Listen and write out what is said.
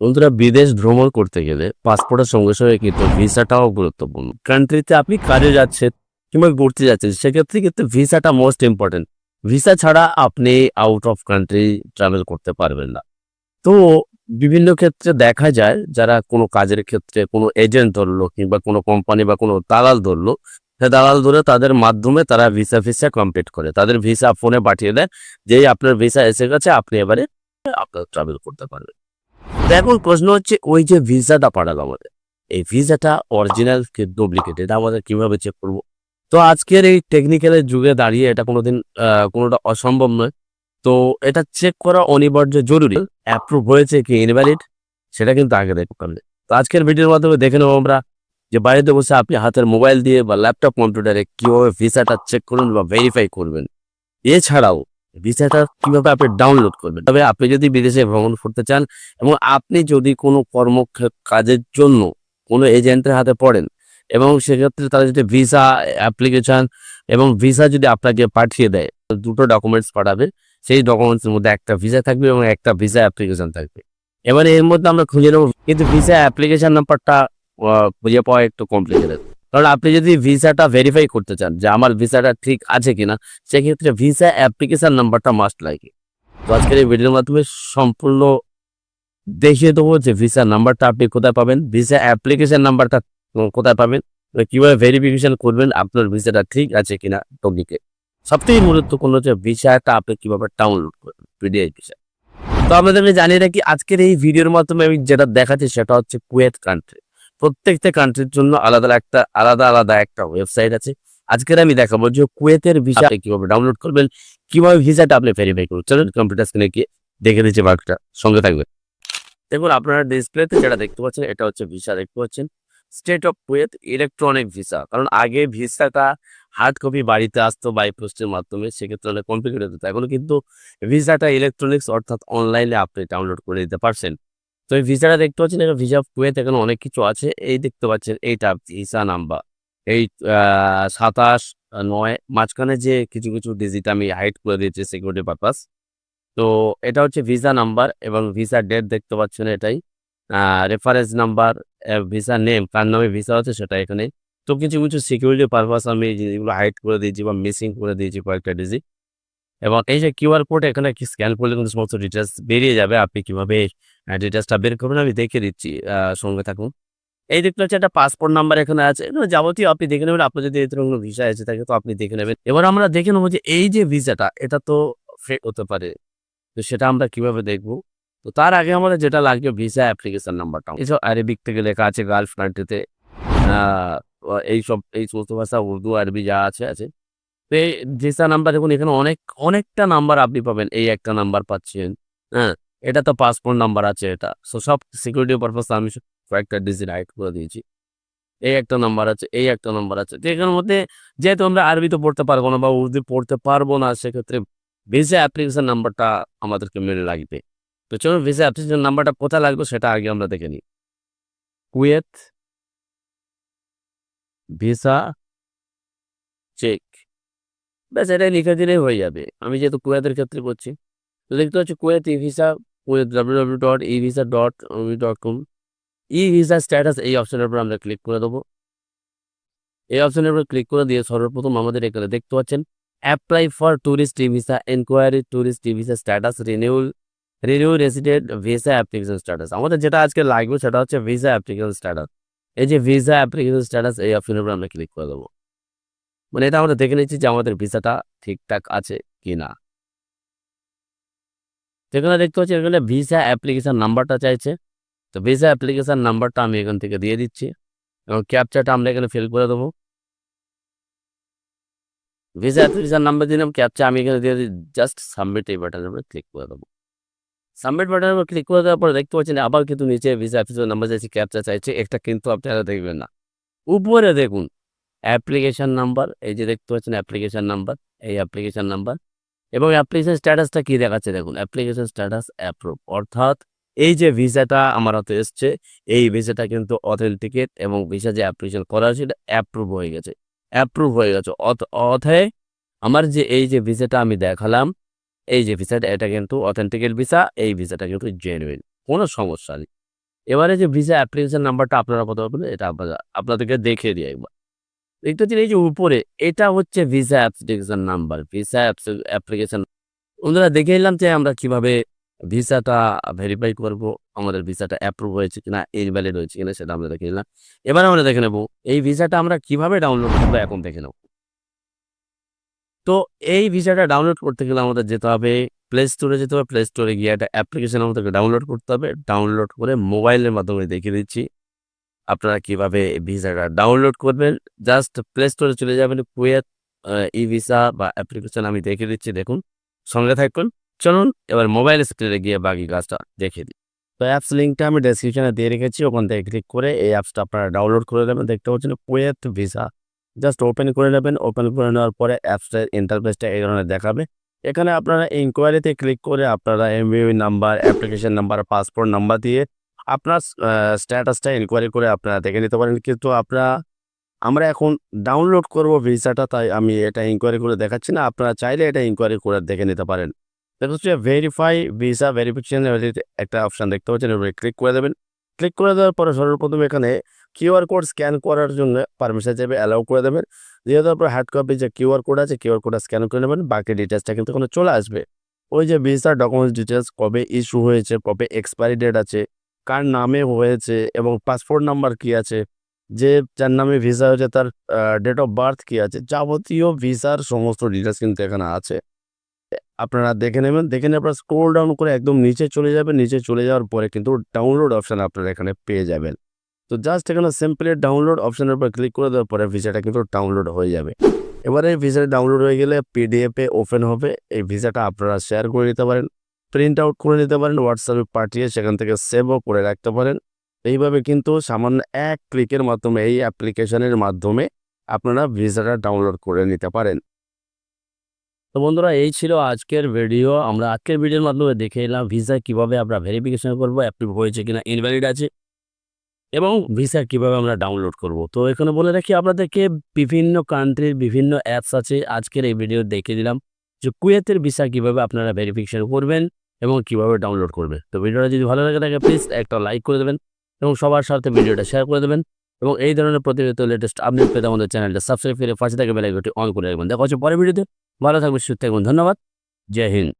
বন্ধুরা, বিদেশ ভ্রমণ করতে গেলে পাসপোর্টের সঙ্গে সঙ্গে কিন্তু ভিসাটাও গুরুত্বপূর্ণ। কান্ট্রিতে আপনি কাজে যাচ্ছেন কিংবা ঘুরতে যাচ্ছেন, সেক্ষেত্রে কিন্তু ভিসাটা মোস্ট ইম্পর্টেন্ট ভিসা ছাড়া আপনি আউট অফ কান্ট্রি ট্রাভেল করতে পারবেন না। তো বিভিন্ন ক্ষেত্রে দেখা যায়, যারা কোনো কাজের ক্ষেত্রে কোনো এজেন্ট ধরলো কিংবা কোনো কোম্পানি বা কোনো দালাল ধরলো, সে দালাল ধরে তাদের মাধ্যমে তারা ভিসা ভিসা কমপ্লিট করে। তাদের ভিসা ফোনে পাঠিয়ে দেয় যেই আপনার ভিসা এসে গেছে, আপনি এবারে আপনার ট্রাভেল করতে পারবেন। এখন প্রশ্ন হচ্ছে, ওই যে ভিসাটা পাঠালো আমাদের। এই ভিসাটা অরিজিনাল ডুপ্লিকেট এটা আমাদের কীভাবে চেক করব? তো আজকের এই টেকনিক্যালের যুগে দাঁড়িয়ে এটা কোনোদিন কোনোটা অসম্ভব নয়। তো এটা চেক করা অনিবার্য জরুরি। অ্যাপ্রুভ হয়েছে কি ইনভ্যালিড সেটা কিন্তু আগে হবে। তো আজকের ভিডিওর মাধ্যমে দেখে নেব আমরা যে বাড়িতে বসে আপনি হাতের মোবাইল দিয়ে বা ল্যাপটপ কম্পিউটারে কীভাবে ভিসাটা চেক করবেন বা ভেরিফাই করবেন। এছাড়াও ভিসাটা কীভাবে আপনি ডাউনলোড করবেন? তবে আপনি যদি বিদেশে ভ্রমণ করতে চান এবং আপনি যদি কোনো কর্ম কাজের জন্য কোনো এজেন্টের হাতে পড়েন এবং সেক্ষেত্রে তারা যদি ভিসা অ্যাপ্লিকেশন এবং ভিসা যদি আপনাকে পাঠিয়ে দেয়, দুটো ডকুমেন্টস পাঠাবে। সেই ডকুমেন্টসের মধ্যে একটা ভিসা থাকবে এবং একটা ভিসা অ্যাপ্লিকেশন থাকবে। এবারে এর মধ্যে আমরা খুঁজে নেব, কিন্তু ভিসা অ্যাপ্লিকেশন নাম্বারটা খুঁজে পাওয়া একটু কমপ্লিকেটেড কারণ আপনি যদি ভিসাটা ভেরিফাই করতে চান যে আমার ভিসাটা ঠিক আছে কিনা, সেক্ষেত্রে ভিসা অ্যাপ্লিকেশন নাম্বারটা মাস্ট লাগে। তো আজকের এই ভিডিওর মাধ্যমে সম্পূর্ণ দেখিয়ে দেবো যে ভিসা নাম্বারটা আপনি কোথায় পাবেন ভিসা অ্যাপ্লিকেশন নাম্বারটা কোথায় পাবেন এবং কীভাবে ভেরিফিকেশন করবেন আপনার ভিসাটা ঠিক আছে কিনা টপিকে সবথেকে গুরুত্বপূর্ণ হচ্ছে ভিসাটা আপনি কীভাবে ডাউনলোড করবেন পিডিএফ ভিসা। তো আপনাদেরকে জানিয়ে রাখি, আজকের এই ভিডিওর মাধ্যমে আমি যেটা দেখাচ্ছি সেটা হচ্ছে কুয়েত কান্ট্রি প্রত্যেকটা কান্ট্রির জন্য আলাদা একটা, আলাদা আলাদা একটা ওয়েবসাইট আছে। আজকের আমি দেখাবো যে কুয়েতের ভিসা কীভাবে ডাউনলোড করবেন, কীভাবে ভিসাটা আপনি ভেরিফাই করবেন। চলুন কম্পিউটার স্ক্রিনে গিয়ে দেখে দিচ্ছি বাঘটা সঙ্গে থাকবে দেখুন, আপনারা ডিসপ্লেতে যেটা দেখতে পাচ্ছেন, এটা হচ্ছে ভিসা দেখতে পাচ্ছেন। State of Kuwait electronic visa কারণ আগে ভিসাটা হার্ড কপি বাড়িতে আসতো বাই পোস্টের মাধ্যমে, সেক্ষেত্রে অনেক কমপ্লিকেটেড হতো। এখন কিন্তু ভিসাটা ইলেকট্রনিক্স অর্থাৎ অনলাইনে আপনি ডাউনলোড করে দিতে পারছেন। তো এই ভিসাটা দেখতে পাচ্ছেন এটা ভিসা কুয়েত এখানে অনেক কিছু আছে। এই দেখতে পাচ্ছেন, এইটা ভিসা নাম্বার এই সাতাশ নয়, মাঝখানে যে কিছু কিছু ডিজিট আমি হাইড করে দিয়েছি সিকিউরিটি পারপাস তো এটা হচ্ছে ভিসা নাম্বার এবং ভিসা ডেট দেখতে পাচ্ছেন এটাই। রেফারেন্স নাম্বার ভিসা নেম কার নামে ভিসা আছে সেটা এখানে। তো কিছু কিছু সিকিউরিটি পারপাস আমি যেগুলো হাইড করে দিয়েছি বা মিসিং করে দিয়েছি কয়েকটা ডিজিট এবং এই যে কিউআর কোড এখানে কি স্ক্যান করলে কিন্তু সমস্ত ডিটেলস বেরিয়ে যাবে, আপনি কীভাবে ডিটেলসটা বের করবেন আমি দেখে দিচ্ছি সঙ্গে থাকুন। এই দেখতে হচ্ছে একটা পাসপোর্ট নাম্বার এখানে আছে যাবতীয় আপনি দেখে নেবেন, আপনার যদি এই কোনো ভিসা এসে থাকে তো আপনি দেখে নেবেন। এবার আমরা দেখে নেব যে এই যে ভিসাটা এটা তো ফেক হতে পারে, তো সেটা আমরা কীভাবে দেখব? তো তার আগে আমাদের যেটা লাগবে ভিসা অ্যাপ্লিকেশন নাম্বারটা এসব আরবিক থেকে লেখা আছে গালফ কান্ট্রিতে এই সমস্ত ভাষা উর্দু, আরবি যা আছে আছে। ভিসা নাম্বার দেখুন, এখানে অনেক, অনেকটা নাম্বার আপনি পাবেন। এই একটা নাম্বার পাচ্ছেন হ্যাঁ? এটা তো পাসপোর্ট নাম্বার আছে এটা। সো, সব সিকিউরিটি পারপাস আমি কয়েকটা ডিজিট হাইড করে দিয়েছি। এই একটা নাম্বার আছে, এই একটা নাম্বার আছে। এখানের মধ্যে যেহেতু আমরা আরবি তো পড়তে পারব না বা উর্দু পড়তে পারব না, সেক্ষেত্রে ভিসা অ্যাপ্লিকেশন নাম্বারটা আমাদেরকে মেনে লাগবে। তো চলুন ভিসা অ্যাপ্লিকেশন নাম্বারটা কোথায় লাগবে সেটা আগে আমরা দেখে নিই। কুয়েত ভিসা চেক ব্যাস এটাই লিখে দিলেই হয়ে যাবে। আমি যেহেতু কুয়েতের ক্ষেত্রে করছি তো দেখতে পাচ্ছি Kuwait e visa Kuwait W W dot e visa dot dot com e visa status এই অপশনের উপর আমরা ক্লিক করে দেবো। এই অপশনের উপর ক্লিক করে দিয়ে সর্বপ্রথম আমাদের এখানে দেখতে পাচ্ছেন apply for tourist e visa enquiry tourist e visa status renewal renew resident visa application status আমাদের যেটা আজকে লাগবে সেটা হচ্ছে ভিসা অ্যাপ্লিকেশন স্ট্যাটাস এই যে ভিসা অ্যাপ্লিকেশন স্ট্যাটাস এই অপশনের উপর আমরা ক্লিক করে দেবো। মানে এটা আমরা দেখে নিচ্ছি যে আমাদের ভিসাটা ঠিকঠাক আছে কি না যেখানে দেখতে পাচ্ছি এখানে ভিসা অ্যাপ্লিকেশন নাম্বারটা চাইছে। তো ভিসা অ্যাপ্লিকেশন নাম্বারটা আমি এখান থেকে দিয়ে দিচ্ছি এবং ক্যাপচারটা আমরা এখানে ফিল করে দেবো। ভিসা অ্যাপ্লিকেশন নাম্বার দিলাম ক্যাপচা আমি এখানে দিয়ে জাস্ট সাবমিট এই বাটনের উপরে ক্লিক করে দেবো। সাবমিট বাটনের উপর ক্লিক করে দেওয়ার পরে দেখতে পাচ্ছেন আবার কিন্তু নিচে ভিসা অ্যাপ্লিকেশন নাম্বার চাইছে, ক্যাপচা চাইছে, একটা কিন্তু আপনারা দেখবেন না। উপরে দেখুন অ্যাপ্লিকেশন নাম্বার, এই যে দেখতে পাচ্ছেন অ্যাপ্লিকেশন নাম্বার, এই অ্যাপ্লিকেশন নাম্বার। এবং অ্যাপ্লিকেশন স্ট্যাটাসটা কি দেখাচ্ছে দেখুন, অ্যাপ্লিকেশন স্ট্যাটাস অ্যাপ্রুভ। অর্থাৎ এই যে ভিসাটা আমার হাতে এসছে, এই ভিসাটা কিন্তু অথেন্টিকেট এবং ভিসা যে অ্যাপ্লিকেশন করা সেটা অ্যাপ্রুভ হয়ে গেছে। অ্যাপ্রুভ হয়ে গেছে। অথে আমার যে এই যে ভিসাটা আমি দেখালাম, এই যে ভিসাটা, এটা কিন্তু অথেন্টিকেট ভিসা, এই ভিসাটা কিন্তু জেনুইন, কোনো সমস্যা নেই। এবারে যে ভিসা অ্যাপ্লিকেশন নাম্বারটা আপনারা কত পাবেন এটা আপনাদেরকে দেখিয়ে দিই একবার। দেখতে পাচ্ছেন এই যে উপরে, এটা হচ্ছে visa application number visa application বন্ধুরা, দেখে নিলাম যে আমরা কীভাবে ভিসাটা ভেরিফাই করব, আমাদের ভিসাটা অ্যাপ্রুভ হয়েছে কিনা ইনভ্যালিড হয়েছে কিনা, সেটা আমরা দেখে নিলাম। এবার আমরা দেখে নেব, এই ভিসাটা আমরা কীভাবে ডাউনলোড করব এখন দেখে নেব তো এই ভিসাটা ডাউনলোড করতে গেলে আমাদের যেতে হবে প্লে স্টোরে যেতে হবে। প্লে স্টোরে গিয়ে একটা অ্যাপ্লিকেশন আমাদেরকে ডাউনলোড করতে হবে। ডাউনলোড করে মোবাইলের মাধ্যমে দেখিয়ে দিচ্ছি। আপনারা কীভাবে ভিসাটা ডাউনলোড করবেন? জাস্ট প্লে স্টোরে চলে যাবেন কুয়েত ই ভিসা বা অ্যাপ্লিকেশন আমি দেখে দিচ্ছি, দেখুন। সঙ্গে থাকুন। চলুন, এবার মোবাইল স্ক্রিনে গিয়ে বাকি কাজটা দেখে দিই। তো অ্যাপস লিঙ্কটা আমি ডেসক্রিপশনে দিয়ে রেখেছি, ওখান থেকে ক্লিক করে এই অ্যাপসটা আপনারা ডাউনলোড করে নেবেন। দেখতে পাচ্ছেন কুয়েত ভিসা জাস্ট ওপেন করে নেবেন। ওপেন করে নেওয়ার পরে অ্যাপসটার ইন্টারফেসটা এই ধরনের দেখাবে। এখানে আপনারা ইনকোয়ারিতে ক্লিক করে আপনারা এমবিবি number application number passport number দিয়ে আপনার স্ট্যাটাসটা ইনকোয়ারি করে আপনারা দেখে নিতে পারেন। কিন্তু আপনারা, আমরা এখন ডাউনলোড করব ভিসাটা, তাই আমি এটা ইনকোয়ারি করে দেখাচ্ছি না। আপনারা চাইলে এটা ইনকোয়ারি করে দেখে নিতে পারেন। দেখুন হচ্ছে ভেরিফাই ভিসা ভেরিফিকেশন একটা অপশান দেখতে পাচ্ছেন এবারে ক্লিক করে দেবেন। ক্লিক করে দেওয়ার পরে সর্বপ্রথম এখানে কিউআর কোড স্ক্যান করার জন্য পারমিশন চাইবে অ্যালাউ করে দেবেন। যেহেতু আপনার হার্ড কপি যে কিউআর কোড আছে কিউআর কোডটা স্ক্যান করে নেবেন। বাকি ডিটেলসটা কিন্তু ওখানে চলে আসবে। ওই যে ভিসার ডকুমেন্টস ডিটেলস কবে ইস্যু হয়েছে, কবে এক্সপায়ারি ডেট আছে কার নামে হয়েছে এবং পাসপোর্ট নাম্বার কি আছে, যে যার নামে ভিসা হয়েছে, তার ডেট অফ বার্থ কি আছে, যাবতীয় ভিসার সমস্ত ডিটেলস কিন্তু এখানে আছে। আপনারা দেখে নেবেন, দেখে নিয়ে আপনারা স্ক্রোল ডাউন করে একদম নিচে চলে যাবেন, নিচে চলে যাওয়ার পরে কিন্তু ডাউনলোড অপশান আপনারা এখানে পেয়ে যাবেন। তো জাস্ট এখানে সিম্পলি ডাউনলোড অপশানের উপর ক্লিক করে দেওয়ার পরে ভিসাটা কিন্তু ডাউনলোড হয়ে যাবে। এবারে ভিসাটা ডাউনলোড হয়ে গেলে পিডিএফে ওপেন হবে, এই ভিসাটা আপনারা শেয়ার করে নিতে পারেন। প্রিন্ট আউট করে নিতে পারেন হোয়াটসঅ্যাপে পাঠিয়ে সেখান থেকে সেভও করে রাখতে পারেন। এইভাবে কিন্তু সামান্য এক ক্লিকের মাধ্যমে, এই অ্যাপ্লিকেশনের মাধ্যমে আপনারা ভিসাটা ডাউনলোড করে নিতে পারেন। তো বন্ধুরা, এই ছিল আজকের ভিডিও আমরা আজকের ভিডিওর মাধ্যমে দেখে এলাম ভিসা কীভাবে আমরা ভেরিফিকেশন করব অ্যাপ্রুভ হয়েছে কিনা ইনভ্যালিড আছে এবং ভিসা কীভাবে আমরা ডাউনলোড করব। তো এখানে বলে রাখি, আপনাদেরকে বিভিন্ন কান্ট্রির বিভিন্ন অ্যাপস আছে। আজকের এই ভিডিও দেখে দিলাম যে কুয়েতের ভিসা কীভাবে আপনারা ভেরিফিকেশন করবেন। এবং কীভাবে ডাউনলোড করবে। তো ভিডিওটা যদি ভালো লাগে থাকে প্লিজ একটা লাইক করে দেবেন এবং সবার সাথে ভিডিওটা শেয়ার করে দেবেন এবং এই ধরনের প্রতিনিয়ত লেটেস্ট আপডেট পেতে আমাদের চ্যানেলটা সাবস্ক্রাইব করে পাশে থাকে বেলাইকনটি অন করে রাখবেন। দেখা হচ্ছে পরের ভিডিওতে। ভালো থাকবেন, সুস্থ থাকবেন, ধন্যবাদ। জয় হিন্দ।